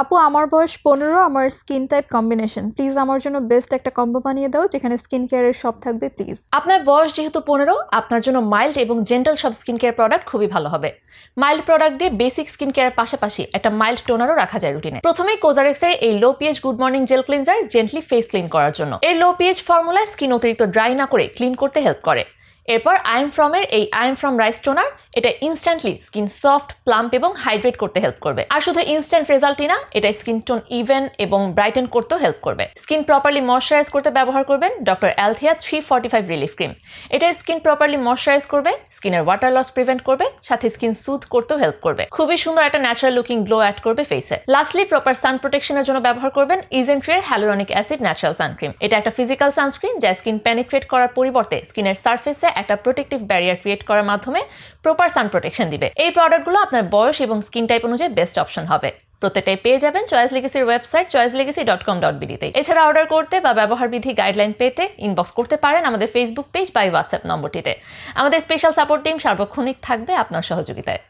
আপু, আমার বয়স পনেরো, আমার স্কিন টাইপ কম্বিনেশন প্লিজ আমার জন্য বেস্ট একটা কম্বো বানিয়ে দাও, যেখানে স্কিন কেয়ারের সব থাকবে প্লিজ আপনার বয়স যেহেতু পনেরো, আপনার জন্য মাইল্ড এবং জেন্টাল সব স্কিন কেয়ার প্রোডাক্ট খুবই ভালো হবে। মাইল্ড প্রোডাক্ট দিয়ে বেসিক স্কিন কেয়ারের পাশাপাশি একটা মাইল্ড টোনারও রাখা যায় রুটিনে প্রথমেই কোজারেক্সের এই low pH good morning gel cleanser gently face clean করার জন্য। এই লো পিএইচ ফর্মুলায় স্কিন অতিরিক্ত ড্রাই না করে ক্লিন করতে হেল্প করে। এরপর আইএম ফ্রমের এই আইএম ফ্রম রাইস টোনার, এটা ইনস্ট্যান্টলি স্কিন সফট প্লাম্প এবং হাইড্রেট করতে হেল্প করবে। আর শুধু ইনস্ট্যান্ট রেজাল্টই না, এটা স্কিন টোন ইভেন এবং ব্রাইটেন করতেও হেল্প করবে। স্কিন প্রপারলি ময়শ্চারাইজ করতে ব্যবহার করবেন doctor Althea three forty five relief cream এটা স্কিন প্রপারলি ময়শ্চারাইজ করবে স্কিনের ওয়াটার লস প্রিভেন্ট করবে, সাথে স্কিন সুথ করতেও হেল্প করবে। খুবই সুন্দর একটা ন্যাচারাল লুকিং গ্লো অ্যাড করবে ফেসে লাস্টলি প্রপার সান প্রোটেকশনের জন্য ব্যবহার করবেন ইজেন্ট্রিয়ার হ্যালোরনিক অ্যাসিড ন্যাচারাল সানক্রিম এটা একটা ফিজিক্যাল সানস্ক্রিন যা স্কিন পেনিট্রেট করার পরিবর্তে স্কিনের সার্ফেসে একটা প্রোটেক্টিভ ব্যারিয়ার ক্রিয়েট করার মাধ্যমে প্রপার সান প্রোটেকশন দিবে। এই প্রোডাক্টগুলো আপনার বয়স এবং স্কিন টাইপ অনুযায়ী বেস্ট অপশন হবে। প্রত্যেকটাই পেয়ে যাবেন choice লিগেসির website choice legacy dot com dot বিডিতে এছাড়া অর্ডার করতে বা ব্যবহার বিধি গাইডলাইন পেতে ইনবক্স করতে পারেন আমাদের ফেসবুক পেজ বা হোয়াটসঅ্যাপ নম্বরটিতে। আমাদের স্পেশাল সাপোর্ট টিম সার্বক্ষণিক থাকবে আপনার সহযোগিতায়।